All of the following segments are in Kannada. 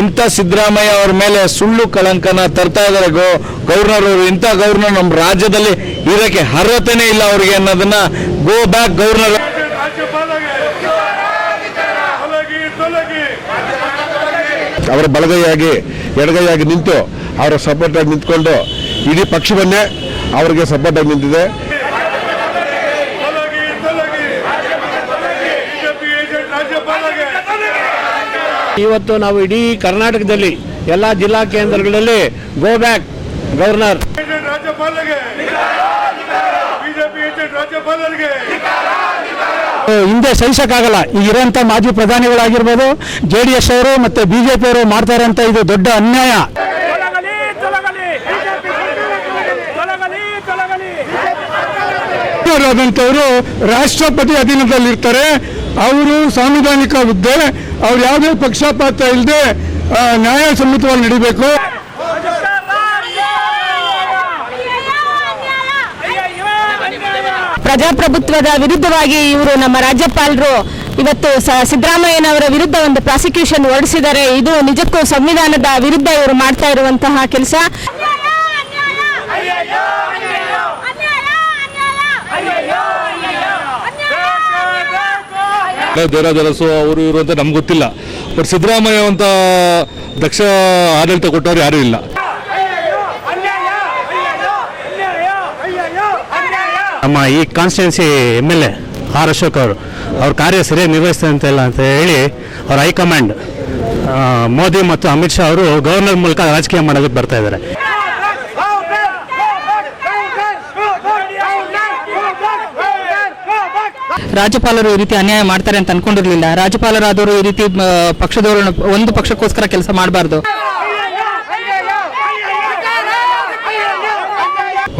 ಇಂಥ ಸಿದ್ದರಾಮಯ್ಯ ಅವ್ರ ಮೇಲೆ ಸುಳ್ಳು ಕಳಂಕನ ತರ್ತಾ ಇದ್ದಾರೆ. ಗೋ ಗವರ್ನರ್ ಅವರು ಇಂಥ ಗವರ್ನರ್ ನಮ್ಮ ರಾಜ್ಯದಲ್ಲಿ ಇರೋಕ್ಕೆ ಅರ್ಹತೆನೇ ಇಲ್ಲ ಅವ್ರಿಗೆ ಅನ್ನೋದನ್ನ ಗೋ ಬ್ಯಾಕ್ ತೊಲಗಿ ಅವರ ಬಲಗೈಯಾಗಿ, ಎಡಗೈಯಾಗಿ ನಿಂತು, ಅವರ ಸಪೋರ್ಟ್ ಆಗಿ ನಿಂತ್ಕೊಂಡು, ಇಡೀ ಪಕ್ಷವನ್ನೇ ಅವರಿಗೆ ಸಪೋರ್ಟ್ ಆಗಿ ನಿಂತಿದೆ ತೊಲಗಿ ತೊಲಗಿ ಬಿಜೆಪಿ ಏಜೆಂಟ್ ರಾಜ್ಯಪಾಲಗೆ ಇವತ್ತು ನಾವು ಇಡೀ ಕರ್ನಾಟಕದಲ್ಲಿ ಎಲ್ಲ ಜಿಲ್ಲಾ ಕೇಂದ್ರಗಳಲ್ಲಿ ಗೋ ಬ್ಯಾಕ್ ಗವರ್ನರ್ ಹಿಂದೆ ಸಹಿಸಕ್ಕಾಗಲ್ಲ. ಈಗ ಇರುವಂತ ಮಾಜಿ ಪ್ರಧಾನಿಗಳಾಗಿರ್ಬೋದು ಜೆ ಡಿ ಎಸ್ ಅವರು ಮತ್ತೆ ಬಿಜೆಪಿ ಅವರು ಮಾಡ್ತಾ ಇರೋಂಥ ಇದು ದೊಡ್ಡ ಅನ್ಯಾಯ. ಆದಂಥವರು ರಾಷ್ಟ್ರಪತಿ ಅಧೀನದಲ್ಲಿರ್ತಾರೆ. ಅವರು ಸಾಂವಿಧಾನಿಕ ಹುದ್ದೆ ಅವ್ರು ಯಾವುದೇ ಪಕ್ಷಪಾತ ಇಲ್ಲದೆ ನ್ಯಾಯಸಮ್ಮತವಾಗಿ ನಡಿಬೇಕು? ಪ್ರಜಾಪ್ರಭುತ್ವದ ವಿರುದ್ಧವಾಗಿ ಇವರು ನಮ್ಮ ರಾಜ್ಯಪಾಲರು ಇವತ್ತು ಸಿದ್ದರಾಮಯ್ಯನವರ ವಿರುದ್ಧ ಒಂದು ಪ್ರಾಸಿಕ್ಯೂಷನ್ ಹೊರಡಿಸಿದ್ದಾರೆ. ಇದು ನಿಜಕ್ಕೂ ಸಂವಿಧಾನದ ವಿರುದ್ಧ ಇವರು ಮಾಡ್ತಾ ಇರುವಂತಹ ಕೆಲಸ. ದೇವರಾಜ ಅರಸು ಅವರು ಇವರು ಅಂತ ನಮ್ಗೆ ಗೊತ್ತಿಲ್ಲ. ಬಟ್ ಸಿದ್ದರಾಮಯ್ಯ ಅಂತ ದಕ್ಷ ಆಡಳಿತ ಕೊಟ್ಟವ್ರು ಯಾರೂ ಇಲ್ಲ. ನಮ್ಮ ಈ constituency M L A R Ashok ಅವರು, ಅವ್ರ ಕಾರ್ಯ ಸರಿಯಾಗಿ ಅಂತ ಇಲ್ಲ ಅಂತ ಹೇಳಿ ಅವ್ರ ಹೈಕಮಾಂಡ್ ಮೋದಿ ಮತ್ತು ಅಮಿತ್ ಶಾ ಅವರು ಗವರ್ನರ್ ಮೂಲಕ ರಾಜಕೀಯ ಮಾಡೋದಕ್ಕೆ ಬರ್ತಾ ಇದ್ದಾರೆ. ರಾಜ್ಯಪಾಲರು ಈ ರೀತಿ ಅನ್ಯಾಯ ಮಾಡ್ತಾರೆ ಅಂತ ಅನ್ಕೊಂಡಿರ್ಲಿಲ್ಲ. ರಾಜ್ಯಪಾಲರಾದವರು ಈ ರೀತಿ ಪಕ್ಷದವರ ಒಂದು ಪಕ್ಷಕ್ಕೋಸ್ಕರ ಕೆಲಸ ಮಾಡಬಾರ್ದು.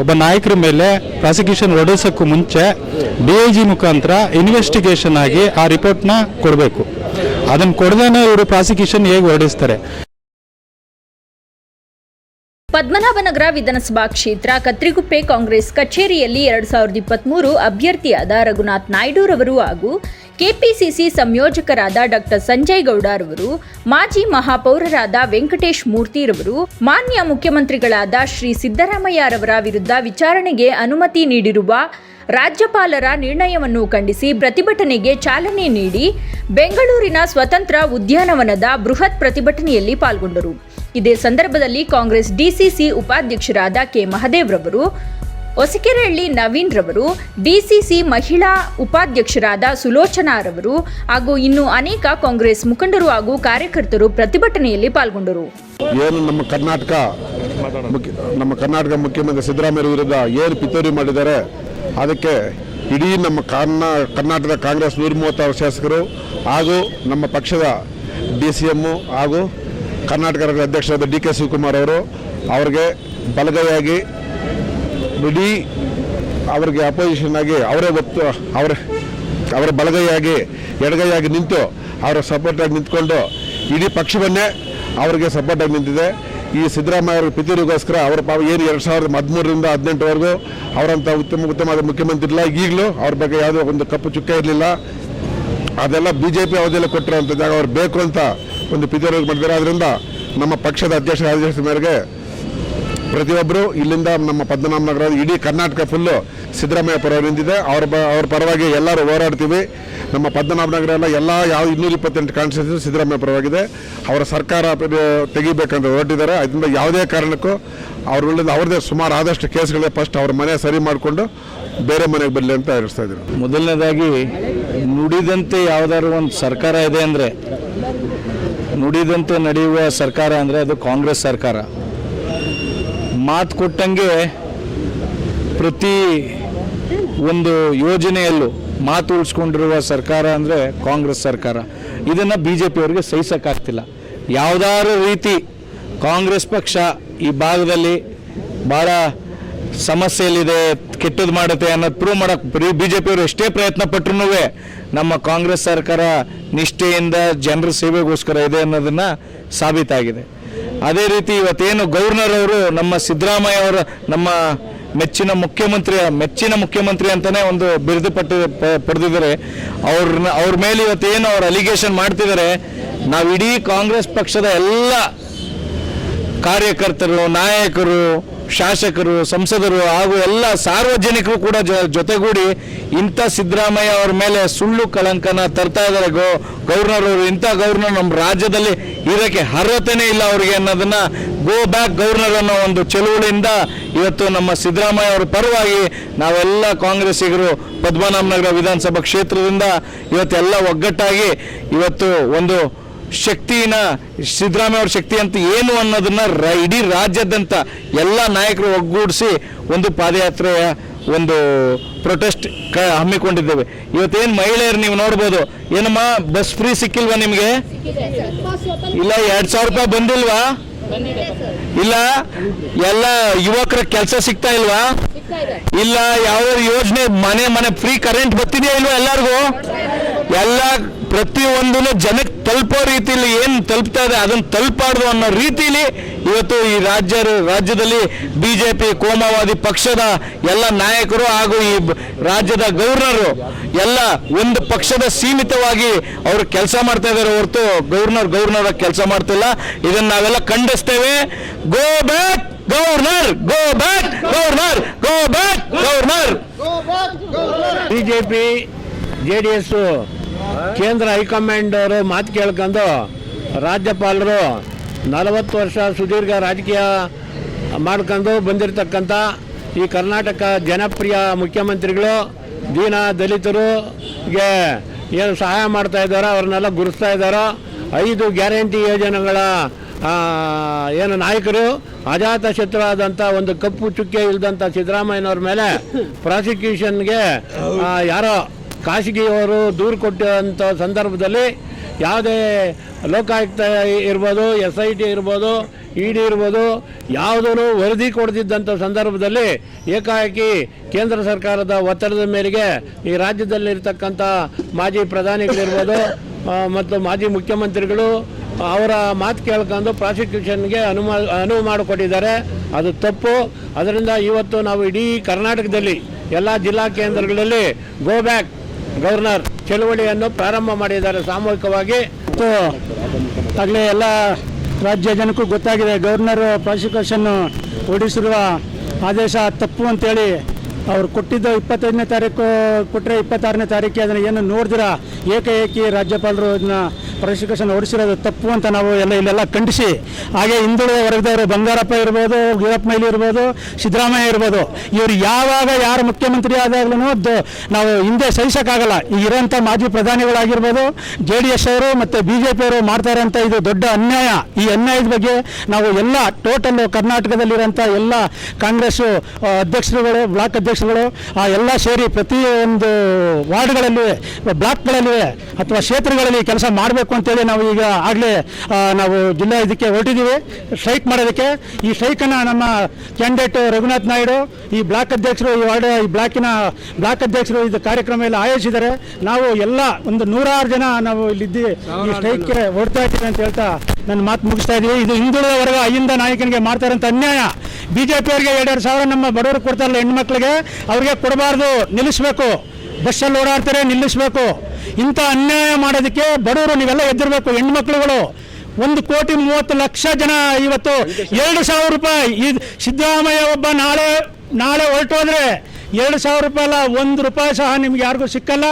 ಒಬ್ಬ ನಾಯಕರ ಮೇಲೆ ಪ್ರಾಸಿಕ್ಯೂಷನ್ ಹೊರಡಿಸೋಕ್ಕೂ ಮುಂಚೆ ಡಿ ಐ ಜಿ ಮುಖಾಂತರ ಇನ್ವೆಸ್ಟಿಗೇಷನ್ ಆಗಿ ಆ ರಿಪೋರ್ಟ್ನ ಕೊಡಬೇಕು. ಅದನ್ನು ಕೊಡದೇನೆ ಇವರು ಪ್ರಾಸಿಕ್ಯೂಷನ್ ಹೇಗೆ ಹೊರಡಿಸ್ತಾರೆ. ಪದ್ಮನಾಭನಗರ ವಿಧಾನಸಭಾ ಕ್ಷೇತ್ರ, ಕತ್ರಿಗುಪ್ಪೆ ಕಾಂಗ್ರೆಸ್ ಕಚೇರಿಯಲ್ಲಿ ಎರಡು ಸಾವಿರದ ಇಪ್ಪತ್ತ್ಮೂರು ಅಭ್ಯರ್ಥಿಯಾದ ರಘುನಾಥ್ ನಾಯ್ಡುರವರು ಹಾಗೂ ಕೆಪಿಸಿಸಿ ಸಂಯೋಜಕರಾದ ಡಾಕ್ಟರ್ ಸಂಜಯ್ ಗೌಡರವರು ಮಾಜಿ ಮಹಾಪೌರರಾದ ವೆಂಕಟೇಶ್ ಮೂರ್ತಿರವರು ಮಾನ್ಯ ಮುಖ್ಯಮಂತ್ರಿಗಳಾದ ಶ್ರೀ ಸಿದ್ದರಾಮಯ್ಯರವರ ವಿರುದ್ಧ ವಿಚಾರಣೆಗೆ ಅನುಮತಿ ನೀಡಿರುವ ರಾಜ್ಯಪಾಲರ ನಿರ್ಣಯವನ್ನು ಖಂಡಿಸಿ ಪ್ರತಿಭಟನೆಗೆ ಚಾಲನೆ ನೀಡಿ ಬೆಂಗಳೂರಿನ ಸ್ವತಂತ್ರ ಉದ್ಯಾನವನದ ಬೃಹತ್ ಪ್ರತಿಭಟನೆಯಲ್ಲಿ ಪಾಲ್ಗೊಂಡರು. ಇದೇ ಸಂದರ್ಭದಲ್ಲಿ ಕಾಂಗ್ರೆಸ್ ಡಿಸಿಸಿ ಉಪಾಧ್ಯಕ್ಷರಾದ ಕೆ ಮಹದೇವ್ರವರು, ಹೊಸಕೆರೆಹಳ್ಳಿ ನವೀನ್ ರವರು ಡಿಸಿಸಿ ಮಹಿಳಾ ಉಪಾಧ್ಯಕ್ಷರಾದ ಸುಲೋಚನಾರವರು ಹಾಗೂ ಇನ್ನು ಅನೇಕ ಕಾಂಗ್ರೆಸ್ ಮುಖಂಡರು ಹಾಗೂ ಕಾರ್ಯಕರ್ತರು ಪ್ರತಿಭಟನೆಯಲ್ಲಿ ಪಾಲ್ಗೊಂಡರು. ಏನು ನಮ್ಮ ಕರ್ನಾಟಕ ನಮ್ಮ ಕರ್ನಾಟಕ ಮುಖ್ಯಮಂತ್ರಿ ಸಿದ್ದರಾಮಯ್ಯ ವಿರುದ್ಧ ಏನು ಪಿತೂರಿ ಮಾಡಿದ್ದಾರೆ, ಅದಕ್ಕೆ ಇಡೀ ನಮ್ಮ ಕರ್ನಾ, ಕರ್ನಾಟಕದ ಕಾಂಗ್ರೆಸ್ ನೂರ ಮೂವತ್ತಾರು ಶಾಸಕರು ಹಾಗೂ ನಮ್ಮ ಪಕ್ಷದ ಡಿ ಸಿ ಎಮ್ಮು ಹಾಗೂ ಕರ್ನಾಟಕ ರಾಜ್ಯ ಅಧ್ಯಕ್ಷರಾದ ಡಿ ಕೆ ಶಿವಕುಮಾರ್ ಅವರು ಅವರಿಗೆ ಬಲಗೈಯಾಗಿ ಇಡೀ ಅವರಿಗೆ ಅಪೋಸಿಷನ್ ಆಗಿ ಅವರೇ ಒತ್ತು ಅವರ ಅವರ ಬಲಗೈಯಾಗಿ, ಎಡಗೈಯಾಗಿ ನಿಂತು ಅವರ ಸಪೋರ್ಟಾಗಿ ನಿಂತ್ಕೊಂಡು ಇಡೀ ಪಕ್ಷವನ್ನೇ ಅವರಿಗೆ ಸಪೋರ್ಟಾಗಿ ನಿಂತಿದೆ. ಈ ಸಿದ್ದರಾಮಯ್ಯ ಅವರ ಪಿತೂರಿಗೋಸ್ಕರ ಅವರ ಪಾಪ ಏನು ಎರಡು ಸಾವಿರದ ಹದಿಮೂರರಿಂದ ಹದಿನೆಂಟುವರೆಗೂ ಅವರಂಥ ಉತ್ತಮ, ಉತ್ತಮವಾದ ಮುಖ್ಯಮಂತ್ರಿ ಇಲ್ಲ. ಈಗಲೂ ಅವ್ರ ಬಗ್ಗೆ ಯಾವುದೋ ಒಂದು ಕಪ್ಪು ಚುಕ್ಕ ಇರಲಿಲ್ಲ. ಅದೆಲ್ಲ ಬಿ ಜೆ ಪಿ ಅವಧಿಯಲ್ಲಿ ಕೊಟ್ಟಿರೋಂಥ ಜಾಗ ಅವ್ರು ಬೇಕು ಅಂತ ಒಂದು ಪಿತೂರಿ ಮಾಡಿದ್ದಾರೆ ಆದ್ದರಿಂದ ನಮ್ಮ ಪಕ್ಷದ ಅಧ್ಯಕ್ಷ ಆದೇಶದ ಮೇರೆಗೆ ಪ್ರತಿಯೊಬ್ಬರು ಇಲ್ಲಿಂದ ನಮ್ಮ ಪದ್ಮನಾಭ ನಗರ, ಇಡೀ ಕರ್ನಾಟಕ ಫುಲ್ಲು ಸಿದ್ದರಾಮಯ್ಯ ಪರ ನಿಂತಿದೆ. ಅವ್ರ ಅವ್ರ ಪರವಾಗಿ ಎಲ್ಲರೂ ಹೋರಾಡ್ತೀವಿ. ನಮ್ಮ ಪದ್ಮನಾಭ ನಗರ ಎಲ್ಲ ಎಲ್ಲ ಯಾವ ಇನ್ನೂರ ಇಪ್ಪತ್ತೆಂಟು ಕಾನ್ಸ್ಟಿಟ್ಯೂನ್ಸಿ ಸಿದ್ದರಾಮಯ್ಯ ಪರವಾಗಿದೆ ಅವರ ಸರ್ಕಾರ ತೆಗಿಬೇಕಂತ ಹೊರಟಿದ್ದಾರೆ. ಅದರಿಂದ ಯಾವುದೇ ಕಾರಣಕ್ಕೂ ಅವ್ರ ವಿರುದ್ಧ ಅವ್ರದ್ದೇ ಸುಮಾರು ಆದಷ್ಟು ಕೇಸ್ಗಳೇ ಫಸ್ಟ್ ಅವ್ರ ಮನೆ ಸರಿ ಮಾಡಿಕೊಂಡು ಬೇರೆ ಮನೆಗೆ ಬರಲಿ ಅಂತ ಹೇಳಿಸ್ತಾ ಇದ್ರು ಮೊದಲನೇದಾಗಿ ನುಡಿದಂತೆ ಯಾವುದಾದ್ರು ಒಂದು ಸರ್ಕಾರ ಇದೆ ಅಂದರೆ ನುಡಿದಂತೆ ನಡೆಯುವ ಸರ್ಕಾರ ಅಂದರೆ ಅದು ಕಾಂಗ್ರೆಸ್ ಸರ್ಕಾರ. ಮಾತು ಕೊಟ್ಟಂಗೆ ಪ್ರತಿ ಒಂದು ಯೋಜನೆಯಲ್ಲೂ ಮಾತು ಉಳಿಸ್ಕೊಂಡಿರುವ ಸರ್ಕಾರ ಅಂದರೆ ಕಾಂಗ್ರೆಸ್ ಸರ್ಕಾರ. ಇದನ್ನು ಬಿ ಜೆ ಪಿಯವರಿಗೆ ಸಹಿಸೋಕ್ಕಾಗ್ತಿಲ್ಲ. ಯಾವುದಾದ್ರು ರೀತಿ ಕಾಂಗ್ರೆಸ್ ಪಕ್ಷ ಈ ಭಾಗದಲ್ಲಿ ಭಾಳ ಸಮಸ್ಯೆಯಲ್ಲಿದೆ ಕೆಟ್ಟದ್ದು ಮಾಡುತ್ತೆ ಅನ್ನೋದು ಪ್ರೂವ್ ಮಾಡೋಕೆ ಬಿ ಜೆ ಪಿಯವರು ಎಷ್ಟೇ ಪ್ರಯತ್ನ ಪಟ್ಟರು ನಮ್ಮ ಕಾಂಗ್ರೆಸ್ ಸರ್ಕಾರ ನಿಷ್ಠೆಯಿಂದ ಜನರ ಸೇವೆಗೋಸ್ಕರ ಇದೆ ಅನ್ನೋದನ್ನು ಸಾಬೀತಾಗಿದೆ. ಅದೇ ರೀತಿ ಇವತ್ತೇನು ಗವರ್ನರ್ ಅವರು ನಮ್ಮ ಸಿದ್ದರಾಮಯ್ಯ ಅವರ ನಮ್ಮ ಮೆಚ್ಚಿನ ಮುಖ್ಯಮಂತ್ರಿ ಮೆಚ್ಚಿನ ಮುಖ್ಯಮಂತ್ರಿ ಅಂತಲೇ ಒಂದು ಬಿರುದು ಪಟ್ಟು ಪಡೆದಿದ್ದಾರೆ. ಅವ್ರನ್ನ ಅವ್ರ ಮೇಲೆ ಇವತ್ತೇನು ಅವ್ರು ಅಲಿಗೇಷನ್ ಮಾಡ್ತಿದ್ದಾರೆ ನಾವು ಇಡೀ ಕಾಂಗ್ರೆಸ್ ಪಕ್ಷದ ಎಲ್ಲ ಕಾರ್ಯಕರ್ತರು, ನಾಯಕರು ಶಾಸಕರು, ಸಂಸದರು ಹಾಗೂ ಎಲ್ಲ ಸಾರ್ವಜನಿಕರು ಕೂಡ ಜೊತೆಗೂಡಿ ಇಂಥ ಸಿದ್ದರಾಮಯ್ಯ ಅವರ ಮೇಲೆ ಸುಳ್ಳು ಕಳಂಕನ ತರ್ತಾ ಇದ್ದಾರೆ. ಗೋ ಗವರ್ನರ್ ಅವರು ಇಂಥ ಗವರ್ನರ್ ನಮ್ಮ ರಾಜ್ಯದಲ್ಲಿ ಇರೋಕ್ಕೆ ಅರ್ಹತೆನೇ ಇಲ್ಲ ಅವರಿಗೆ ಅನ್ನೋದನ್ನ ಗೋ ಬ್ಯಾಕ್ ಗವರ್ನರ್ ಅನ್ನೋ ಒಂದು ಚಳುವಳಿಯಿಂದ ಇವತ್ತು ನಮ್ಮ ಸಿದ್ದರಾಮಯ್ಯ ಅವರ ಪರವಾಗಿ ನಾವೆಲ್ಲ ಕಾಂಗ್ರೆಸ್ಸಿಗರು ಪದ್ಮನಾಭನಗರ ವಿಧಾನಸಭಾ ಕ್ಷೇತ್ರದಿಂದ ಇವತ್ತೆಲ್ಲ ಒಗ್ಗಟ್ಟಾಗಿ ಇವತ್ತು ಒಂದು ಶಕ್ತಿನ, ಸಿದ್ದರಾಮಯ್ಯ ಅವ್ರ ಶಕ್ತಿ ಅಂತ ಏನು ಅನ್ನೋದನ್ನ ಇಡೀ ರಾಜ್ಯಾದ್ಯಂತ ಎಲ್ಲ ನಾಯಕರು ಒಗ್ಗೂಡಿಸಿ ಒಂದು ಪಾದಯಾತ್ರೆಯ ಒಂದು ಪ್ರೊಟೆಸ್ಟ್ ಕ ಹಮ್ಮಿಕೊಂಡಿದ್ದೇವೆ. ಇವತ್ತೇನು ಮಹಿಳೆಯರು ನೀವು ನೋಡ್ಬೋದು. ಏನಮ್ಮ ಬಸ್ ಫ್ರೀ ಸಿಕ್ಕಿಲ್ವಾ ನಿಮಗೆ? ಇಲ್ಲ, ಎರಡ್ ಸಾವಿರ ರೂಪಾಯಿ ಬಂದಿಲ್ವಾ? ಇಲ್ಲ, ಎಲ್ಲ ಯುವಕರ ಕೆಲಸ ಸಿಗ್ತಾ ಇಲ್ವಾ? ಇಲ್ಲ, ಯಾವ ಯೋಜನೆ, ಮನೆ ಮನೆ ಫ್ರೀ ಕರೆಂಟ್ ಬರ್ತಿದೆಯಾ ಇಲ್ವಾ ಎಲ್ಲರಿಗೂ? ಎಲ್ಲ ಪ್ರತಿಯೊಂದು ಜನಕ್ಕೆ ತಲುಪೋ ರೀತಿಯಲ್ಲಿ ಏನು ತಲುಪ್ತಾ ಇದೆ ಅದನ್ನು ತಲುಪಾರ್ದು ಅನ್ನೋ ರೀತಿಯಲ್ಲಿ ಇವತ್ತು ಈ ರಾಜ್ಯ ರಾಜ್ಯದಲ್ಲಿ ಬಿಜೆಪಿ ಕೋಮವಾದಿ ಪಕ್ಷದ ಎಲ್ಲ ನಾಯಕರು ಹಾಗೂ ಈ ಬ- ರಾಜ್ಯದ ಗವರ್ನರು ಎಲ್ಲ ಒಂದು ಪಕ್ಷದ ಸೀಮಿತವಾಗಿ ಅವರು ಕೆಲಸ ಮಾಡ್ತಾ ಇದ್ದಾರೆ ಹೊರತು ಗವರ್ನರ್ ಗವರ್ನರ್ ಕೆಲಸ ಮಾಡ್ತಿಲ್ಲ. ಇದನ್ನ ನಾವೆಲ್ಲ ಖಂಡಿಸ್ತೇವೆ. Go back governor! Go back governor! Go back governor! BJP J D S ಕೇಂದ್ರ ಹೈಕಮಾಂಡ್ ಅವರು ಮಾತು ಕೇಳ್ಕೊಂಡು ರಾಜ್ಯಪಾಲರು ನಲವತ್ತು ವರ್ಷ ಸುದೀರ್ಘ ರಾಜಕೀಯ ಮಾಡ್ಕೊಂಡು ಬಂದಿರತಕ್ಕಂಥ ಈ ಕರ್ನಾಟಕ ಜನಪ್ರಿಯ ಮುಖ್ಯಮಂತ್ರಿಗಳು, ದೀನ ದಲಿತರುಗೆ ಏನು ಸಹಾಯ ಮಾಡ್ತಾ ಇದ್ದಾರೋ, ಅವ್ರನ್ನೆಲ್ಲ ಗುರುಸ್ತಾ ಇದ್ದಾರೋ, ಐದು ಗ್ಯಾರಂಟಿ ಯೋಜನೆಗಳ ಏನು ನಾಯಕರು, ಅಜಾತ ಶತ್ರುವಾದಂಥ ಒಂದು ಕಪ್ಪು ಚುಕ್ಕೆ ಇಲ್ದಂಥ ಸಿದ್ದರಾಮಯ್ಯನವ್ರ ಮೇಲೆ ಪ್ರಾಸಿಕ್ಯೂಷನ್ಗೆ ಯಾರೋ ಖಾಸಗಿಯವರು ದೂರು ಕೊಟ್ಟಂಥ ಸಂದರ್ಭದಲ್ಲಿ ಯಾವುದೇ ಲೋಕಾಯುಕ್ತ ಇರ್ಬೋದು ಎಸ್ ಐ ಟಿ ಇರ್ಬೋದು ಇ ಡಿ ಇರ್ಬೋದು ಯಾವುದೂ ವರದಿ ಕೊಡದಿದ್ದಂಥ ಸಂದರ್ಭದಲ್ಲಿ ಏಕಾಏಕಿ ಕೇಂದ್ರ ಸರ್ಕಾರದ ಒತ್ತಡದ ಮೇರೆಗೆ ಈ ರಾಜ್ಯದಲ್ಲಿರ್ತಕ್ಕಂಥ ಮಾಜಿ ಪ್ರಧಾನಿಗಳಿರ್ಬೋದು ಮತ್ತು ಮಾಜಿ ಮುಖ್ಯಮಂತ್ರಿಗಳು ಅವರ ಮಾತು ಕೇಳ್ಕೊಂಡು ಪ್ರಾಸಿಕ್ಯೂಷನ್ಗೆ ಅನುಮ, ಅನುವು ಮಾಡಿಕೊಟ್ಟಿದ್ದಾರೆ. ಅದು ತಪ್ಪು. ಅದರಿಂದ ಇವತ್ತು ನಾವು ಇಡೀ ಕರ್ನಾಟಕದಲ್ಲಿ ಎಲ್ಲ ಜಿಲ್ಲಾ ಕೇಂದ್ರಗಳಲ್ಲಿ ಗೋ ಬ್ಯಾಕ್ ಗವರ್ನರ್ ಚಳುವಳಿಯನ್ನು ಪ್ರಾರಂಭ ಮಾಡಿದ್ದಾರೆ ಸಾಮೂಹಿಕವಾಗಿ. ಆಗಲೇ ಎಲ್ಲ ರಾಜ್ಯ ಜನಕ್ಕೂ ಗೊತ್ತಾಗಿದೆ, ಗವರ್ನರ್ ಪ್ರಾಸಿಕ್ಯೂಷನ್ ಹೊರಡಿಸಿರುವ ಆದೇಶ ತಪ್ಪು ಅಂತೇಳಿ ಅವ್ರು ಕೊಟ್ಟಿದ್ದ ಇಪ್ಪತ್ತೈದನೇ ತಾರೀಕು ಕೊಟ್ಟರೆ ಇಪ್ಪತ್ತಾರನೇ ತಾರೀಕು ಅದನ್ನು ಏನು ನೋಡಿದಿರ? ಏಕಾಏಕಿ ರಾಜ್ಯಪಾಲರು ಇದನ್ನ ಪ್ರಾಸಿಕ್ಯೂಷನ್ ಹೊಡಿಸಿರೋದು ತಪ್ಪು ಅಂತ ನಾವು ಎಲ್ಲ ಇಲ್ಲೆಲ್ಲ ಖಂಡಿಸಿ. ಹಾಗೆ ಹಿಂದುಳಿದ ವರ್ಗದವರು ಬಂಗಾರಪ್ಪ ಇರ್ಬೋದು, ವೀರಪ್ಪ ಮೈಲಿ ಇರ್ಬೋದು, ಸಿದ್ದರಾಮಯ್ಯ ಇರ್ಬೋದು, ಇವರು ಯಾವಾಗ ಯಾರು ಮುಖ್ಯಮಂತ್ರಿ ಆದಾಗ್ಲೂ ನಾವು ಹಿಂದೆ ಸಹಿಸೋಕ್ಕಾಗಲ್ಲ. ಈಗ ಇರೋಂಥ ಮಾಜಿ ಪ್ರಧಾನಿಗಳಾಗಿರ್ಬೋದು, ಜೆ ಡಿ ಎಸ್ ಅವರು ಮತ್ತು ಬಿ ಜೆ ಪಿಯವರು ಮಾಡ್ತಾ ಇರೋಂಥ ಇದು ದೊಡ್ಡ ಅನ್ಯಾಯ. ಈ ಅನ್ಯಾಯದ ಬಗ್ಗೆ ನಾವು ಎಲ್ಲ ಟೋಟಲ್ ಕರ್ನಾಟಕದಲ್ಲಿರೋಂಥ ಎಲ್ಲ ಕಾಂಗ್ರೆಸ್ ಅಧ್ಯಕ್ಷರುಗಳು, ಬ್ಲಾಕ್ ಅಧ್ಯಕ್ಷರುಗಳು ಆ ಎಲ್ಲ ಸೇರಿ ಪ್ರತಿಯೊಂದು ವಾರ್ಡ್ಗಳಲ್ಲಿ ಬ್ಲಾಕ್ಗಳಲ್ಲಿ ಅಥವಾ ಕ್ಷೇತ್ರಗಳಲ್ಲಿ ಕೆಲಸ ಮಾಡಬೇಕು ಅಂತೇಳಿ ನಾವು ಈಗ ಆಗಲೇ ನಾವು ಜಿಲ್ಲಾ ಇದಕ್ಕೆ ಹೊರಟಿದ್ದೀವಿ. ಸ್ಟ್ರೈಕ್ ಮಾಡೋದಕ್ಕೆ. ಈ ಸ್ಟ್ರೈಕನ್ನು ನಮ್ಮ ಕ್ಯಾಂಡಿಡೇಟ್ ರಘುನಾಥ್ ನಾಯ್ಡು, ಈ ಬ್ಲಾಕ್ ಅಧ್ಯಕ್ಷರು, ಈ ವಾರ್ಡ್, ಈ ಬ್ಲಾಕಿನ ಬ್ಲಾಕ್ ಅಧ್ಯಕ್ಷರು ಇದು ಕಾರ್ಯಕ್ರಮ ಎಲ್ಲ ಆಯೋಜಿಸಿದ್ದಾರೆ. ನಾವು ಎಲ್ಲ ಒಂದು ನೂರಾರು ಜನ ನಾವು ಇಲ್ಲಿದ್ದು ಈ ಸ್ಟ್ರೈಕ್ಗೆ ಹೊರಡ್ತಾ ಇದ್ದೀವಿ ಅಂತ ಹೇಳ್ತಾ ನನ್ನ ಮಾತು ಮುಗಿಸ್ತಾ ಇದ್ದೀವಿ ಇದು ಹಿಂದುಳಿದ ವರ್ಗ ಅಹಿಂದ ನಾಯಕನಿಗೆ ಮಾಡ್ತಾ ಇರೋಂಥ ಅನ್ಯಾಯ. ಬಿಜೆಪಿ ಅವರಿಗೆ ಎರಡೆರಡು ಸಾವಿರ ನಮ್ಮ ಬಡವರು ಕೊಡ್ತಾರಲ್ಲ ಹೆಣ್ಮಕ್ಳಿಗೆ, ಅವ್ರಿಗೆ ಕೊಡಬಾರ್ದು, ನಿಲ್ಲಿಸಬೇಕು. ಬಸ್ಸಲ್ಲಿ ಓಡಾಡ್ತಾರೆ, ನಿಲ್ಲಿಸಬೇಕು. ಇಂಥ ಅನ್ಯಾಯ ಮಾಡೋದಕ್ಕೆ ಬಡವರು ನೀವೆಲ್ಲ ಎದ್ದಿರಬೇಕು, ಹೆಣ್ಮಕ್ಳುಗಳು. ಒಂದು ಕೋಟಿ ಮೂವತ್ತು ಲಕ್ಷ ಜನ ಇವತ್ತು ಎರಡು ಸಾವಿರ ರೂಪಾಯಿ. ಸಿದ್ದರಾಮಯ್ಯ ಒಬ್ಬ ನಾಳೆ ನಾಳೆ ಹೊರಟೋದ್ರೆ ಎರಡು ಸಾವಿರ ರೂಪಾಯಿ ಅಲ್ಲ ಒಂದು ರೂಪಾಯಿ ಸಹ ನಿಮ್ಗೆ ಯಾರಿಗೂ ಸಿಕ್ಕಲ್ಲ.